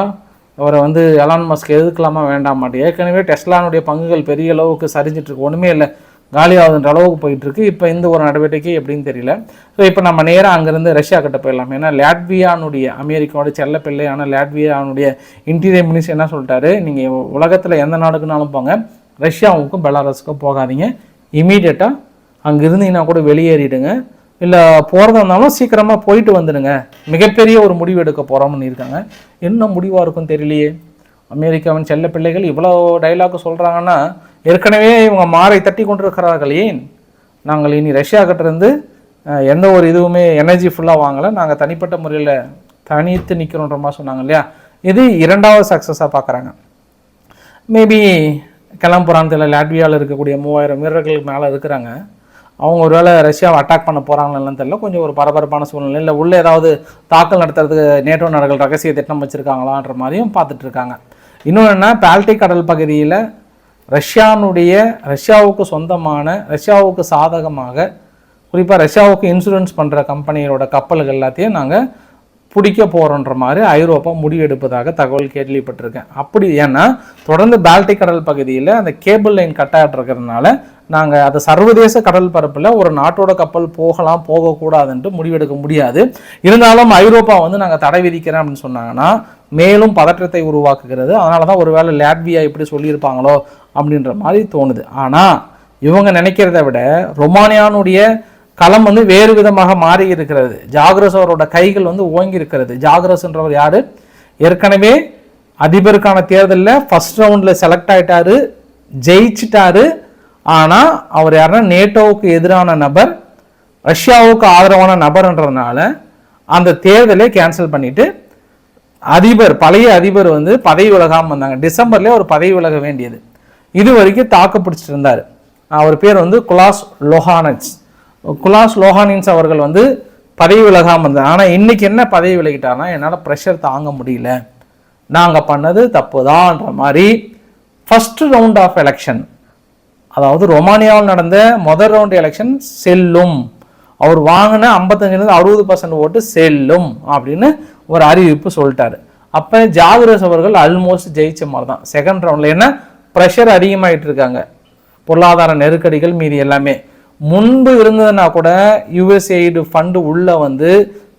அவரை வந்து எலான் மஸ்க் எதுக்கலாமா வேண்டாமாட்டு. ஏற்கனவே டெஸ்லானுடைய பங்குகள் பெரிய அளவுக்கு சரிஞ்சிட்ருக்கு ஒன்றுமே இல்லை. காலியாகுதுன்ற அளவுக்கு போயிட்டுருக்கு இப்போ இந்த ஒரு நடவடிக்கை எப்படின்னு தெரியல. ஸோ இப்போ நம்ம நேராக அங்கேருந்து ரஷ்யா கிட்ட போயிடலாம். ஏன்னா லாட்வியானுடைய அமெரிக்காவோட செல்ல பிள்ளையான லாட்வியானுடைய இன்டீரியர் மினிஸ்டர் என்ன சொல்லிட்டாரு? நீங்கள் உலகத்தில் எந்த நாடுக்குனாலும் போங்க. ரஷ்யாவுக்கும் பெலாரஸுக்கும் போகாதீங்க. இமீடியட்டாக அங்கே இருந்தீங்கன்னா கூட வெளியேறிடுங்க. இல்லை போகிறதா இருந்தாலும் சீக்கிரமாக போயிட்டு வந்துடுங்க. மிகப்பெரிய ஒரு முடிவு எடுக்க போகிறோம்னு இருக்காங்க. என்ன முடிவாக இருக்கும் தெரியலையே. அமெரிக்காவின் செல்ல பிள்ளைகள் இவ்வளோ டைலாக் சொல்கிறாங்கன்னா ஏற்கனவே இவங்க மாறை தட்டி கொண்டிருக்கிறார்கள். ஏன்? நாங்கள் இனி ரஷ்யா கிட்டேருந்து எந்த ஒரு இதுவுமே எனர்ஜி ஃபுல்லாக வாங்கலை. நாங்கள் தனிப்பட்ட முறையில் தனித்து நிற்கிறோன்ற மாதிரி சொன்னாங்க இல்லையா? இது இரண்டாவது சக்ஸஸாக பார்க்குறாங்க. மேபி கிளம்புறான்னு தெரியல லாட்வியாவில் இருக்கக்கூடிய மூவாயிரம் வீரர்களுக்கு மேலே இருக்கிறாங்க. அவங்க ஒரு வேளை ரஷ்யாவை அட்டாக் பண்ண போகிறாங்கன்னு தெரியல. கொஞ்சம் ஒரு பரபரப்பான சூழ்நிலை. இல்லை உள்ளே ஏதாவது தாக்கல் நடத்துறதுக்கு நேட்டோ நாடுகள் ரகசிய திட்டம் வச்சுருக்காங்களான்ற மாதிரியும் பார்த்துட்டு இருக்காங்க. இன்னொன்று என்ன பால்டிக் கடல் பகுதியில் ரஷ்யானுடைய ரஷ்யாவுக்கு சொந்தமான ரஷ்யாவுக்கு சாதகமாக குறிப்பாக ரஷ்யாவுக்கு இன்சூரன்ஸ் பண்ணுற கம்பெனியோட கப்பல்கள் எல்லாத்தையும் நாங்கள் பிடிக்க போகிறோன்ற மாதிரி ஐரோப்பா முடிவெடுப்பதாக தகவல் கேள்விப்பட்டிருக்கேன். அப்படி ஏன்னா தொடர்ந்து பால்டிக் கடல் பகுதியில் அந்த கேபிள் லைன் கட்டாயிட்டு இருக்கிறதுனால நாங்கள் அது சர்வதேச கடல் பரப்பில் ஒரு நாட்டோட கப்பல் போகலாம் போகக்கூடாதுன்ட்டு முடிவெடுக்க முடியாது. இருந்தாலும் ஐரோப்பா வந்து நாங்கள் தடை விதிக்கிறேன் அப்படின்னு சொன்னாங்கன்னா மேலும் பதற்றத்தை உருவாக்குகிறது. அதனால தான் ஒருவேளை லேட்வியா இப்படி சொல்லியிருப்பாங்களோ அப்படின்ற மாதிரி தோணுது. ஆனால் இவங்க நினைக்கிறத விட ரொமானியானுடைய களம் வந்து வேறு விதமாக மாறி இருக்கிறது. ஜாகரஸ் அவரோட கைகள் வந்து ஓங்கி இருக்கிறது. ஜாகிரஸ்ன்றவர் யார்? ஏற்கனவே அதிபருக்கான தேர்தலில் ஃபஸ்ட் ரவுண்டில் செலக்ட் ஆகிட்டார் ஜெயிச்சிட்டாரு. ஆனால் அவர் யாருன்னா நேட்டோவுக்கு எதிரான நபர் ரஷ்யாவுக்கு ஆதரவான நபர்ன்றதுனால அந்த தேர்தலை கேன்சல் பண்ணிட்டு அதிபர் பழைய அதிபர் வந்து பதவி விலகாமல் வந்தாங்க. டிசம்பர்லேயே அவர் பதவி விலக வேண்டியது. இது வரைக்கும் தாக்கு பிடிச்சிட்டு இருந்தார். அவர் பேர் வந்து குலாஸ் லோஹானட்ஸ் குலாஸ் லோஹானின்ஸ் அவர்கள் வந்து பதவி விலகாமல் இருந்தார் ஆனால் இன்றைக்கி என்ன பதவி விலகிட்டார்னா என்னால் ப்ரெஷர் தாங்க முடியல. நாங்கள் பண்ணது தப்பு தான்ன்ற மாதிரி ஃபஸ்ட்டு ரவுண்ட் ஆஃப் எலெக்ஷன் அதாவது ரொமானியாவில் நடந்த முதல் ரவுண்ட் எலெக்ஷன் செல்லும். அவர் வாங்கின ஐம்பத்தஞ்சிலேருந்து அறுபது பர்சன்ட் ஓட்டு செல்லும் அப்படின்னு ஒரு அறிவிப்பு சொல்லிட்டாரு. அப்போ ஜாகிரஸ் அவர்கள் ஆல்மோஸ்ட் ஜெயிச்ச மாதிரி தான் செகண்ட் ரவுண்டில் என்ன? ப்ரெஷர் அதிகமாகிட்டு இருக்காங்க. பொருளாதார நெருக்கடிகள் மீதி எல்லாமே. முன்பு இருந்ததுன்னா கூட யுஎஸ்ஐடு ஃபண்டு உள்ளே வந்து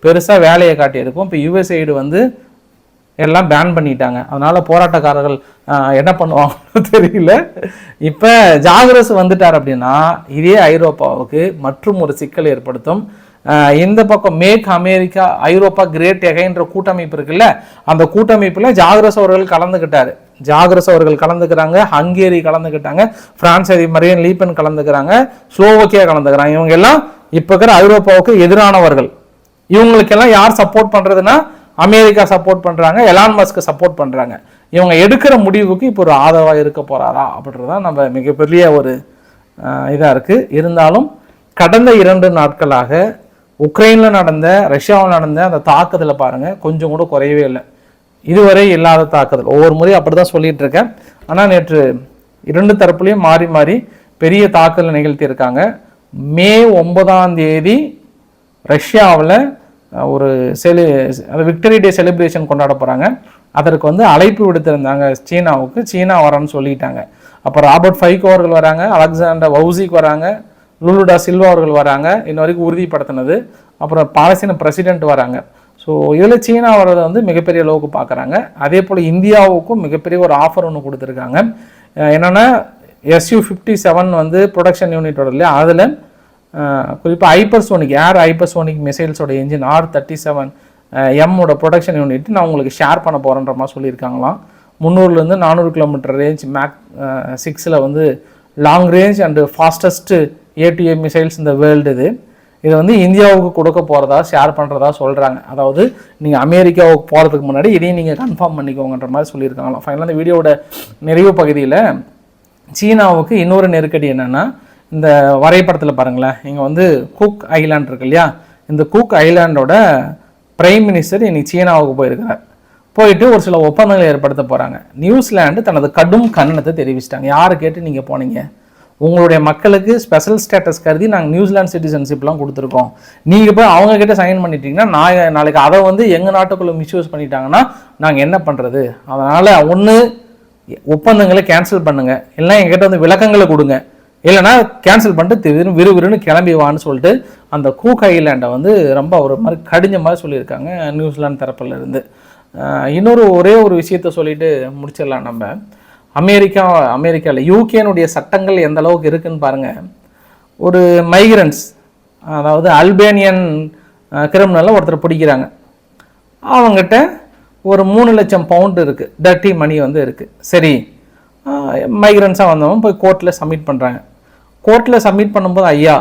பெருசாக வேலையை காட்டியிருக்கும் இப்போ யுஎஸ்ஐடு வந்து எல்லாம் பேன் பண்ணிட்டாங்க. அதனால் போராட்டக்காரர்கள் என்ன பண்ணுவாங்கன்னு தெரியல. இப்போ ஜாகிரஸ் வந்துட்டார் அப்படின்னா இதே ஐரோப்பாவுக்கு மற்றும் ஒரு சிக்கல் ஏற்படுத்தும். இந்த பக்கம் மேக் அமெரிக்கா ஐரோப்பா கிரேட் எகைன்ற கூட்டமைப்பு இருக்குல்ல அந்த கூட்டமைப்பில் ஜாகிரஸ் அவர்கள் கலந்துக்கிட்டார் ஜாகிரஸ் அவர்கள் கலந்துக்கிறாங்க ஹங்கேரி கலந்துக்கிட்டாங்க பிரான்ஸ் அதிபர் லீப்பன் கலந்துக்கிறாங்க ஸ்லோவக்கியா கலந்துக்கிறாங்க. இவங்க எல்லாம் இப்போ இருக்கிற ஐரோப்பாவுக்கு எதிரானவர்கள். இவங்களுக்கெல்லாம் யார் சப்போர்ட் பண்றதுன்னா அமெரிக்கா சப்போர்ட் பண்றாங்க எலான் மஸ்க் சப்போர்ட் பண்றாங்க. இவங்க எடுக்கிற முடிவுக்கு இப்போ ஒரு ஆதரவாக இருக்க போறாரா அப்படின்றதான் நம்ம மிகப்பெரிய ஒரு இதாக இருக்குது இருக்கு. இருந்தாலும் கடந்த இரண்டு நாட்களாக உக்ரைனில் நடந்த ரஷ்யாவில் நடந்த அந்த தாக்குதலை பாருங்கள் கொஞ்சம் கூட குறையவே இல்லை. இதுவரை இல்லாத தாக்குதல். ஒவ்வொரு முறையும் அப்படிதான் சொல்லிட்டு இருக்கேன் ஆனால் நேற்று இரண்டு தரப்புலையும் மாறி மாறி பெரிய தாக்குதல் நிகழ்த்தியிருக்காங்க. மே ஒன்பதாம் தேதி ரஷ்யாவில் ஒரு செலி அந்த விக்டரி டே செலிப்ரேஷன் கொண்டாட போகிறாங்க அதற்கு வந்து அழைப்பு விடுத்திருந்தாங்க சீனாவுக்கு. சீனா வரேன்னு சொல்லிட்டாங்க. அப்போ ராபர்ட் ஃபைகோ அவர்கள் வராங்க அலெக்சாண்டர் வவுசிக் வராங்க லுலுடா சில்வா அவர்கள் வராங்க இன்ன வரைக்கும் உறுதிப்படுத்தினது. அப்புறம் பாலஸ்தீன பிரசிடென்ட் வராங்க. ஸோ இதில் சீனா வர்றதை வந்து மிகப்பெரிய அளவுக்கு பார்க்குறாங்க. அதே போல் இந்தியாவுக்கும் மிகப்பெரிய ஒரு ஆஃபர் ஒன்று கொடுத்துருக்காங்க. என்னென்னா எஸ்யூ ஃபிஃப்டி செவன் வந்து ப்ரொடக்ஷன் யூனிட்டோட இல்லையா? அதில் குறிப்பாக ஹைப்பர்சோனிக் ஏர் ஹைப்பர்சோனிக் மிசைல்ஸோட இன்ஜின் ஆர் தேர்ட்டி செவன் எம்மோட ப்ரொடக்ஷன் யூனிட் நான் உங்களுக்கு ஷேர் பண்ண போகிறேன்ற மாதிரி சொல்லியிருக்காங்களாம். முந்நூறுலேருந்து நானூறு கிலோமீட்டர் ரேஞ்ச் மேக் சிக்ஸில் வந்து long range and fastest ATM missiles இந்த வேர்ல்டு இது. இதை வந்து இந்தியாவுக்கு கொடுக்க போகிறதா ஷேர் பண்ணுறதா சொல்கிறாங்க அதாவது நீங்கள் அமெரிக்காவுக்கு போகிறதுக்கு முன்னாடி இதையும் நீங்கள் கன்ஃபார்ம் பண்ணிக்கோங்கன்ற மாதிரி சொல்லியிருக்காங்களாம். ஃபைனலாக இந்த வீடியோட நிறைவு பகுதியில் சீனாவுக்கு இன்னொரு நெருக்கடி என்னென்னா இந்த வரைபடத்தில் பாருங்களேன். இங்கே வந்து குக் ஐலாண்ட் இருக்கு இல்லையா? இந்த குக் ஐலாண்டோட பிரைம் மினிஸ்டர் இன்னைக்கு சீனாவுக்கு போயிருக்கிறார். போயிட்டு ஒரு சில ஒப்பந்தங்களை ஏற்படுத்த போகிறாங்க நியூசிலாண்டு தனது கடும் கண்டனத்தை தெரிவிச்சிட்டாங்க. யாரை கேட்டு நீங்கள் போனீங்க? உங்களுடைய மக்களுக்கு ஸ்பெஷல் ஸ்டேட்டஸ் கருதி நாங்கள் நியூசிலாந்து சிட்டிசன்ஷிப்லாம் கொடுத்துருக்கோம். நீங்கள் போய் அவங்க கிட்ட சைன் பண்ணிட்டீங்கன்னா நான் நாளைக்கு அதை வந்து எங்கள் நாட்டுக்குள்ளே மிஸ்யூஸ் பண்ணிட்டாங்கன்னா நாங்கள் என்ன பண்ணுறது அதனால் ஒன்று ஒப்பந்தங்களை கேன்சல் பண்ணுங்கள் இல்லைன்னா எங்கிட்ட வந்து விளக்கங்களை கொடுங்க. இல்லைன்னா கேன்சல் பண்ணிட்டு திரு விறுவிறுன்னு கிளம்பி வான்னு சொல்லிட்டு அந்த கூக் ஐலாண்டை வந்து ரொம்ப ஒரு மாதிரி கடிஞ்ச மாதிரி சொல்லியிருக்காங்க நியூசிலாந்து தரப்புல இருந்து. இன்னொரு ஒரே ஒரு விஷயத்த சொல்லிட்டு முடிச்சிடலாம் நம்ம. அமெரிக்கா அமெரிக்காவில் யூகேனுடைய சட்டங்கள் எந்த அளவுக்கு இருக்குன்னு பாருங்கள் ஒரு மைக்ரன்ஸ் அதாவது அல்பேனியன் கிரிமினலில் ஒருத்தர் பிடிக்கிறாங்க. அவங்ககிட்ட ஒரு மூணு லட்சம் பவுண்டு இருக்குது டர்ட்டி மணி வந்து இருக்குது சரி. மைக்ரன்ஸாக வந்தவங்க போய் கோர்ட்டில் சப்மிட் பண்ணுறாங்க கோர்ட்டில் சப்மிட் பண்ணும்போது ஐயா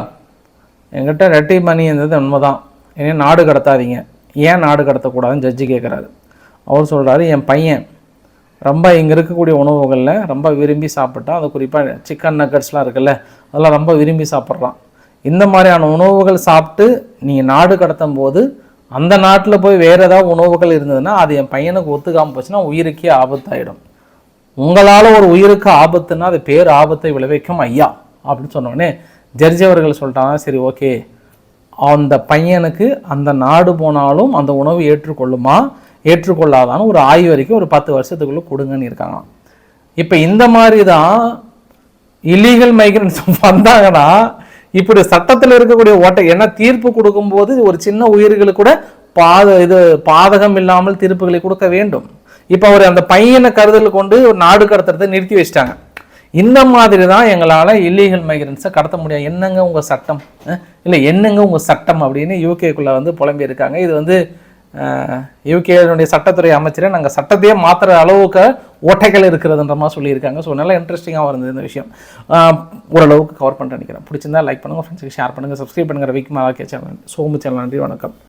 என்கிட்ட ரெட்டி மணின்றது உண்மை தான் ஏன் நாடு கடத்தாதீங்க. ஏன் நாடு கடத்தக்கூடாதுன்னு ஜட்ஜி கேட்குறாரு அவர் சொல்கிறாரு என் பையன் ரொம்ப இங்கே இருக்கக்கூடிய உணவுகளில் ரொம்ப விரும்பி சாப்பிட்டா அது குறிப்பாக சிக்கன் நக்கட்ஸ்லாம் இருக்குல்ல அதெல்லாம் ரொம்ப விரும்பி சாப்பிட்றான் இந்த மாதிரியான உணவுகள் சாப்பிட்டு நீங்கள் நாடு கடத்தும் போது அந்த நாட்டில் போய் வேறு ஏதாவது உணவுகள் இருந்ததுன்னா அது என் பையனுக்கு ஒத்துக்காமல் போச்சுன்னா உயிருக்கே ஆபத்தாயிடும். உங்களால் ஒரு உயிருக்கு ஆபத்துன்னா அது பேர் ஆபத்தை விளைவிக்கும் ஐயா அப்படின்னு சொன்னோடனே ஜட்ஜி அவர்கள் சொல்லிட்டாங்க சரி ஓகே. அந்த பையனுக்கு அந்த நாடு போனாலும் அந்த உணவு ஏற்றுக்கொள்ளுமா? ஏற்றுக்கொள்ளாதான்னு ஒரு ஆய்வு வரைக்கும் ஒரு பத்து வருஷத்துக்குள்ளே கொடுங்கன்னு இருக்காங்க. இப்போ இந்த மாதிரி தான் இல்லீகல் மைக்ரன்ஸ் வந்தாங்கன்னா இப்படி சட்டத்தில் இருக்கக்கூடிய ஓட்டை ஏன்னா தீர்ப்பு கொடுக்கும்போது ஒரு சின்ன உயிர்களுக்கு கூட பாத இது பாதகம் இல்லாமல் தீர்ப்புகளை கொடுக்க வேண்டும். இப்போ அவர் அந்த பையனை கருதல் கொண்டு ஒரு நாடு கடத்துறதை நிறுத்தி வச்சிட்டாங்க. இந்த மாதிரி தான் எங்களால் இல்லீகல் மைக்ரன்ஸை கடத்த முடியாது என்னங்க உங்கள் சட்டம்? இல்லை என்னங்க உங்கள் சட்டம் அப்படின்னு யூகேக்குள்ளே வந்து புலம்பி இருக்காங்க. இது வந்து யூகேனுடைய சட்டத்துறை அமைச்சரை நாங்கள் சட்டத்தையே மாற்றுற அளவுக்கு ஓட்டைகள் இருக்கிறதுன்ற மாதிரி சொல்லியிருக்காங்க. ஸோ நல்லா இன்ட்ரெஸ்டிங்காக இருந்தது இந்த விஷயம். ஓரளவுக்கு கவர் பண்ணுறேன் நினைக்கிறேன். பிடிச்சிருந்தா லைக் பண்ணுங்கள் ஃப்ரெண்ட்ஸுக்கு ஷேர் பண்ணுங்கள் சப்ஸ்கிரைப் பண்ணுங்கள் Ravikumar K channel. Somu channel நன்றி வணக்கம்.